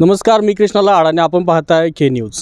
नमस्कार मी कृष्णाला आडाने आपण पाहताय के न्यूज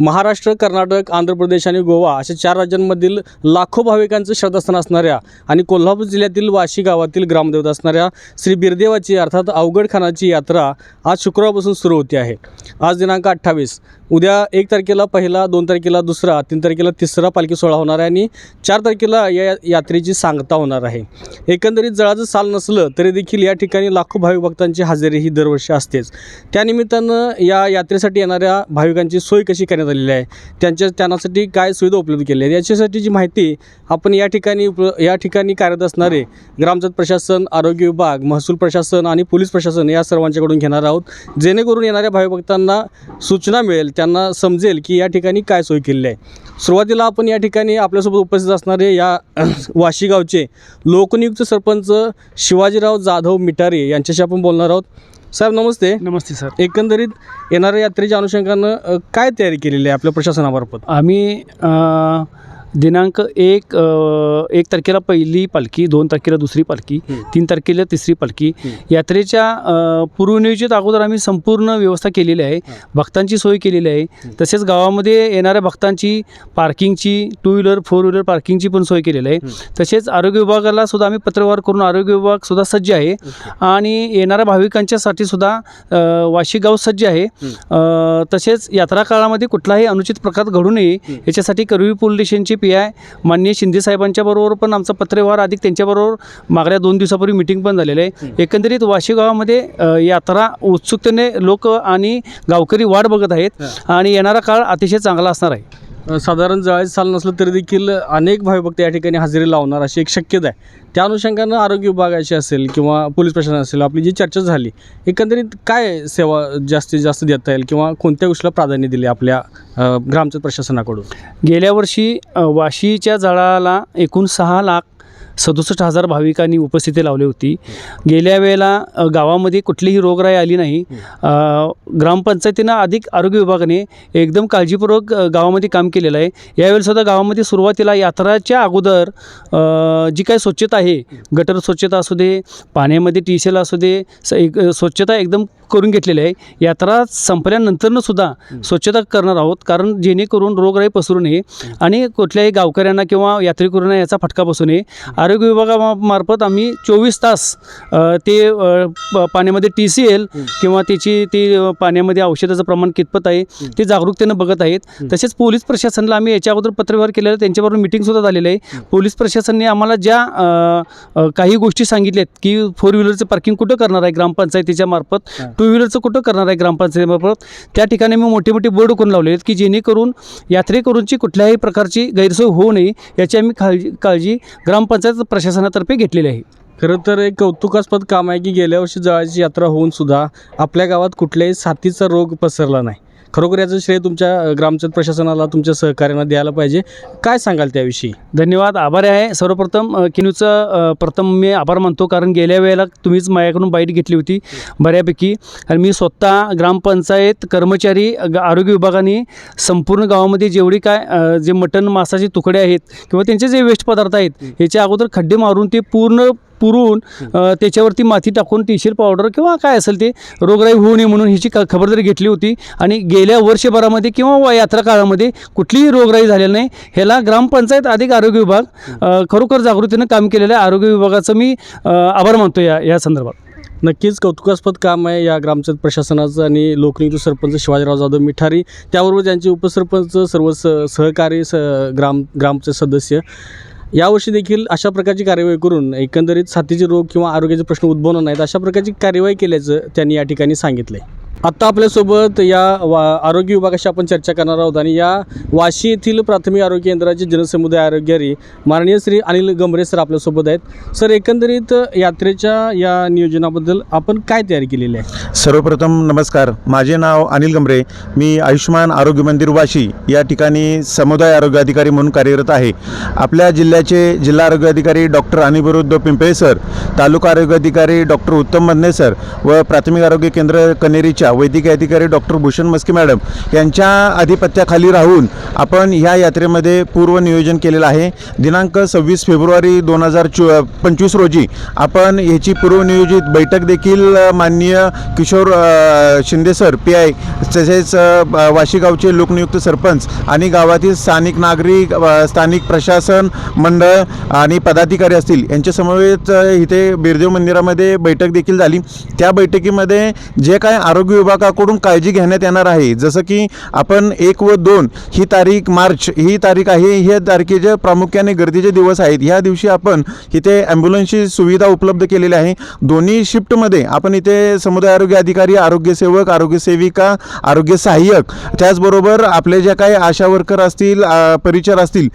महाराष्ट्र कर्नाटक आंध्र प्रदेश आणि गोवा अशा चार राज्यांमधील लाखो भाविकांचं श्रद्धास्थान असणाऱ्या आणि कोल्हापूर जिल्ह्यातील वाशी गावातील ग्रामदेवता असणाऱ्या श्री बिरदेवाची अर्थात अवघडखानाची यात्रा आज शुक्रवारपासून सुरू होते आहे. आज दिनांक अठ्ठावीस. उद्या एक तारखेला पहिला दोन तारखेला दुसरा तीन तारखेला तिसरा पालखी सोहळा होणार आहे आणि चार तारखेला या यात्रेची सांगता होणार आहे. एकंदरीत जळाचं साल नसलं तरी देखील या ठिकाणी लाखो भाविक भक्तांची हजेरी ही दरवर्षी असतेच. त्यानिमित्तानं या यात्रेसाठी येणाऱ्या भाविकांची सोय कशी करण्यात आलेली आहे. त्यांच्या त्यांनासाठी काय सुविधा उपलब्ध केल्या आहेत? याच्यासाठीची माहिती आपण या ठिकाणी उप या ठिकाणी कार्यरत असणारे ग्रामपंचायत प्रशासन आरोग्य विभाग महसूल प्रशासन आणि पोलीस प्रशासन या सर्वांच्याकडून घेणार आहोत. जेणेकरून येणाऱ्या भाविभक्तांना सूचना मिळेल त्यांना समजेल की या ठिकाणी काय सोय केलेली आहे. सुरुवातीला आपण या ठिकाणी आपल्यासोबत उपस्थित असणारे या वाशी गावचे लोकनियुक्त सरपंच शिवाजीराव जाधव मिटारे यांच्याशी आपण बोलणार आहोत. साहेब नमस्ते. नमस्ते सर. एकंदरीत येणाऱ्या यात्रेच्या अनुषंगानं अ, काय तयारी केलेली आहे आपल्या प्रशासनामार्फत? आम्ही अ, दिनांक एक एक तारखेला पहिली पालखी दोन तारखेला दुसरी पालखी. तीन तारखेला तिसरी पालखी. यात्रेच्या पूर्वनियोजित अगोदर आम्ही संपूर्ण व्यवस्था केलेली आहे. भक्तांची सोय केलेली आहे. तसेच गावामध्ये येणाऱ्या भक्तांची पार्किंगची टू व्हीलर फोर व्हीलर पार्किंगची पण सोय केलेली आहे. तसेच आरोग्य विभागाला सुद्धा आम्ही पत्रव्यवहार करून आरोग्य विभाग सुद्धा सज्ज आहे आणि येणाऱ्या भाविकांच्यासाठी सुद्धा वाशी गाव सज्ज आहे तसेच यात्रा काळामध्ये कुठलाही अनुचित प्रकार घडू नये. याच्यासाठी करवी पोलीस स्टेशनचे पी आय. माननीय शिंदे साहेबांच्या बरोबर पण आमचा पत्रव्यवहार अधिक त्यांच्याबरोबर मागल्या दोन दिवसापूर्वी मिटिंग पण झालेलं आहे. एकंदरीत वाशी गावामध्ये यात्रा उत्सुकतेने लोक आणि गावकरी वाट बघत आहेत आणि येणारा काळ अतिशय चांगला असणार आहे. साधारण जळायचं साल नसलं तरी देखील अनेक भाविभक्त या ठिकाणी हजेरी लावणार अशी एक शक्यता आहे. त्या अनुषंगानं आरोग्य विभागाची असेल किंवा पोलीस प्रशासन असेल आपली जी चर्चा झाली एकंदरीत काय सेवा जास्तीत जास्त देता येईल किंवा कोणत्या गोष्टीला प्राधान्य दिले आपल्या अ, ग्रामपंचायत प्रशासनाकडून? गेल्या वर्षी वाशीच्या जळाला एकूण सहा लाख सदुसष्ट हजार भाविकांनी उपस्थिती लावली होती. गेल्या वेळेला गावामध्ये कुठलीही रोगराई आली नाही. ग्रामपंचायतीनं अधिक आरोग्य विभागाने एकदम काळजीपूर्वक गावामध्ये काम केलेलं आहे. यावेळेसुद्धा गावामध्ये सुरुवातीला यात्राच्या अगोदर जी काही स्वच्छता आहे गटर स्वच्छता असू दे पाण्यामध्ये टी टीसेल असू दे स एक स्वच्छता एकदम करून घेतलेली आहे. यात्रा संपल्यानंतरनं सुद्धा स्वच्छता करणार आहोत कारण जेणेकरून रोगराई पसरू नये आणि कुठल्याही गावकऱ्यांना किंवा यात्रेकरूंना याचा फटका बसू नये. आरोग्य विभागामार्फत आम्ही चोवीस तास ते पाण्यामध्ये टी सी एल किंवा त्याची ती पाण्यामध्ये औषधाचं प्रमाण कितपत आहे ते जागरूकतेनं बघत आहेत. तसेच पोलीस प्रशासनाला आम्ही याच्या अगोदर पत्रव्यवहार केलेला आहे, त्यांच्याबरोबर मिटिंगसुद्धा झालेलं आहे. पोलीस प्रशासनाने आम्हाला ज्या काही गोष्टी सांगितल्यात की फोर व्हीलरचं पार्किंग कुठं करणार आहे ग्रामपंचायतीच्या मार्फत. टू व्हीलरचं कुठं करणार आहे ग्रामपंचायतीमार्फत त्या ठिकाणी मी मोठे मोठे बोर्ड करून लावले आहेत की जेणेकरून यात्रेकरूंची कुठल्याही प्रकारची गैरसोय होऊ नये याची आम्ही काळजी काळजी ग्रामपंचायत प्रशासनातर्फे घेतलेली आहे. खरं तर एक कौतुकास्पद काम आहे की गेल्या वर्षी जळाची यात्रा होऊन सुद्धा आपल्या गावात कुठल्याही साथीचा रोग पसरला नाही. खरोखर याचं श्रेय तुमच्या ग्रामपंचायत प्रशासनाला तुमच्या सहकार्यांना द्यायला पाहिजे. काय सांगाल त्याविषयी? धन्यवाद आभार आहे. सर्वप्रथम किनूचं प्रथम मी आभार मानतो कारण गेल्या वेळेला तुम्हीच माझ्याकडून बाईट घेतली होती बऱ्यापैकी. आणि मी स्वतः ग्रामपंचायत कर्मचारी ग- आरोग्य विभागाने संपूर्ण गावामध्ये जेवढी काय जे मटण मासाचे तुकडे आहेत किंवा त्यांचे जे वेस्ट पदार्थ आहेत याच्या अगोदर खड्डे मारून ते पूर्ण पुरून त्याच्यावरती माती टाकून टीशील पावडर किंवा काय असेल ते रोगराई होऊ नये म्हणून ह्याची खबरदारी घेतली होती. आणि गेल्या वर्षभरामध्ये किंवा वा- यात्रा काळामध्ये कुठलीही रोगराई झालेली नाही. ह्याला ग्रामपंचायत अधिक आरोग्य विभाग खरोखर जागृतीनं काम केलेलं आहे. आरोग्य विभागाचं मी आभार मानतो या या संदर्भात. नक्कीच कौतुकास्पद काम आहे या ग्रामपंचायत प्रशासनाचं आणि लोकनियुक्त सरपंच शिवाजीराव जाधव मिठारी. त्याबरोबर त्यांचे उपसरपंच सर्व स सहकारी स ग्राम ग्रामचे सदस्य. यावर्षी देखील अशा प्रकारची कार्यवाही करून एकंदरीत साथीचे रोग किंवा आरोग्याचे प्रश्न उद्भवणार नाहीत अशा प्रकारची कार्यवाही केल्याचं त्यांनी या ठिकाणी सांगितलं आहे आत्ता आपल्यासोबत या वा आरोग्य विभागाशी आपण चर्चा करणार आहोत आणि या वाशी येथील प्राथमिक आरोग्य केंद्राचे जनसमुदाय आरोग्यारी माननीय श्री अनिल गमरे सर आपल्यासोबत आहेत. सर एकंदरीत यात्रेच्या या नियोजनाबद्दल आपण काय तयारी केलेली आहे? सर्वप्रथम नमस्कार. माझे नाव अनिल गमरे मी आयुष्मान आरोग्य मंदिर वाशी या ठिकाणी समुदाय आरोग्य अधिकारी म्हणून कार्यरत आहे. आपल्या जिल्ह्याचे जिल्हा आरोग्य अधिकारी डॉक्टर अनिरुद्ध पिंपळे सर तालुका आरोग्य अधिकारी डॉक्टर उत्तम मदने सर व प्राथमिक आरोग्य केंद्र कनेरीच्या वैद्यकीय अधिकारी डॉक्टर भूषण मस्के मॅडम यांच्या आधिपत्याखाली राहून आपण ह्या यात्रेमध्ये पूर्व नियोजन केलेलं आहे. दिनांक सव्वीस फेब्रुवारी दोन हजार चो पंचवीस रोजी आपण ह्याची पूर्वनियोजित बैठक देखील माननीय Kishor Shinde sir P I तसेच वाशीगावचे लोकनियुक्त सरपंच आणि गावातील स्थानिक नागरिक स्थानिक प्रशासन मंडळ आणि पदाधिकारी असतील यांच्यासमवेत इथे बिरदेव मंदिरामध्ये बैठक देखील झाली. त्या बैठकीमध्ये जे काय आरोग्य विभागाकडून काळजी घेण्यात येणार आहे. जसं की आपण एक व दोन ही तारीख मार्च ही तारीख आहे ह्या तारखेचे प्रामुख्याने गर्दीचे दिवस आहेत. ह्या दिवशी आपण इथे ॲम्ब्युलन्सची सुविधा उपलब्ध केलेली आहे. दोन्ही शिफ्टमध्ये आपण इथे समुदाय आरोग्य अधिकारी आरोग्यसेवक आरोग्यसेविका आरोग्य सहाय्यक त्याचबरोबर आपले ज्या काही आशा वर्कर असतील परिचर असतील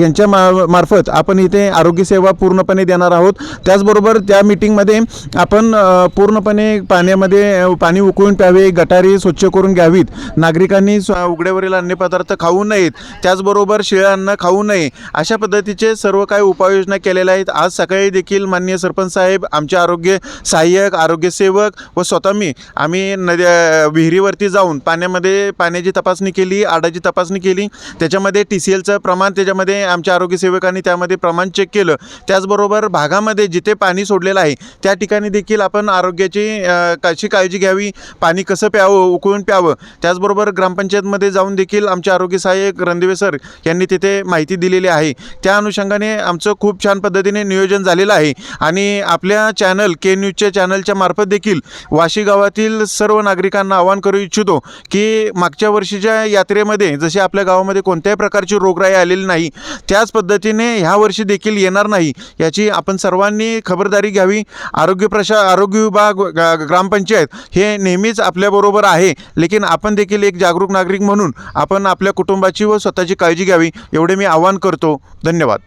यांच्या मा मार्फत आपण इथे आरोग्यसेवा पूर्णपणे देणार आहोत. त्याचबरोबर त्या मिटिंगमध्ये आपण पूर्णपणे पाण्यामध्ये पाणी पाणी उकळून प्यावे गटारी स्वच्छ करून घ्यावीत. नागरिकांनी स्व- उघड्यावरील अन्नपदार्थ खाऊ नयेत. त्याचबरोबर शिळं अन्न खाऊ नये. अशा पद्धतीचे सर्व काही उपाययोजना केलेल्या आहेत. आज सकाळी देखील माननीय सरपंच साहेब आमचे आरोग्य सहाय्यक आरोग्यसेवक व स्वतः मी आम्ही नद्या विहिरीवरती जाऊन पाण्यामध्ये पाण्याची तपासणी केली आडाची तपासणी केली. त्याच्यामध्ये टी सी एलचं प्रमाण त्याच्यामध्ये आमच्या आरोग्यसेवकांनी त्यामध्ये प्रमाण चेक केलं. त्याचबरोबर भागामध्ये जिथे पाणी सोडलेलं आहे त्या ठिकाणी देखील आपण आरोग्याची कशी काळजी घ्यावी. पाणी कसं प्यावं उकळून प्यावं. त्याचबरोबर ग्रामपंचायतमध्ये जाऊन देखील आमचे आरोग्य सहाय्यक रणदिवे सर यांनी तिथे माहिती दिलेली आहे. त्या अनुषंगाने आमचं खूप छान पद्धतीने नियोजन झालेलं आहे. आणि आपल्या चॅनल के न्यूजच्या चॅनलच्या मार्फत देखील वाशी गावातील सर्व नागरिकांना आवाहन करू इच्छितो की मागच्या वर्षीच्या यात्रेमध्ये जसे आपल्या गावामध्ये कोणत्याही प्रकारची रोगराई आलेली नाही त्याच पद्धतीने ह्या वर्षी देखील येणार नाही याची आपण सर्वांनी खबरदारी घ्यावी. आरोग्य प्रशा आरोग्य विभाग ग्रामपंचायत हे नेहमीच आपल्याबरोबर आहे. लेकिन आपण देखील एक जागरूक नागरिक म्हणून आपण आपल्या कुटुंबाची व स्वतःची काळजी घ्यावी एवढे मी आवाहन करतो. धन्यवाद.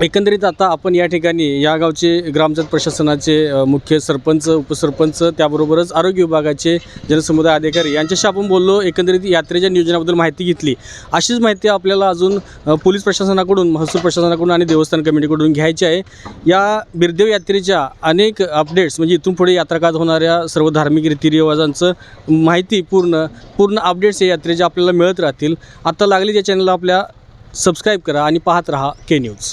एकंदरीत आता आपण या ठिकाणी या गावचे ग्रामपंचायत प्रशासनाचे मुख्य सरपंच उपसरपंच त्याबरोबरच आरोग्य विभागाचे जनसमुदाय अधिकारी यांच्याशी आपण बोललो एकंदरीत यात्रेच्या नियोजनाबद्दल माहिती घेतली. अशीच माहिती आपल्याला अजून पोलीस प्रशासनाकडून महसूल प्रशासनाकडून आणि देवस्थान कमिटीकडून घ्यायची आहे. या बिरदेव यात्रेच्या अनेक अपडेट्स म्हणजे इथून पुढे यात्राकात होणाऱ्या सर्व धार्मिक रीतिरिवाजांचं माहिती पूर्ण पूर्ण अपडेट्स या यात्रेच्या आपल्याला मिळत राहतील. आता लागली या चॅनलला आपल्या सबस्क्राईब करा आणि पाहत रहा के न्यूज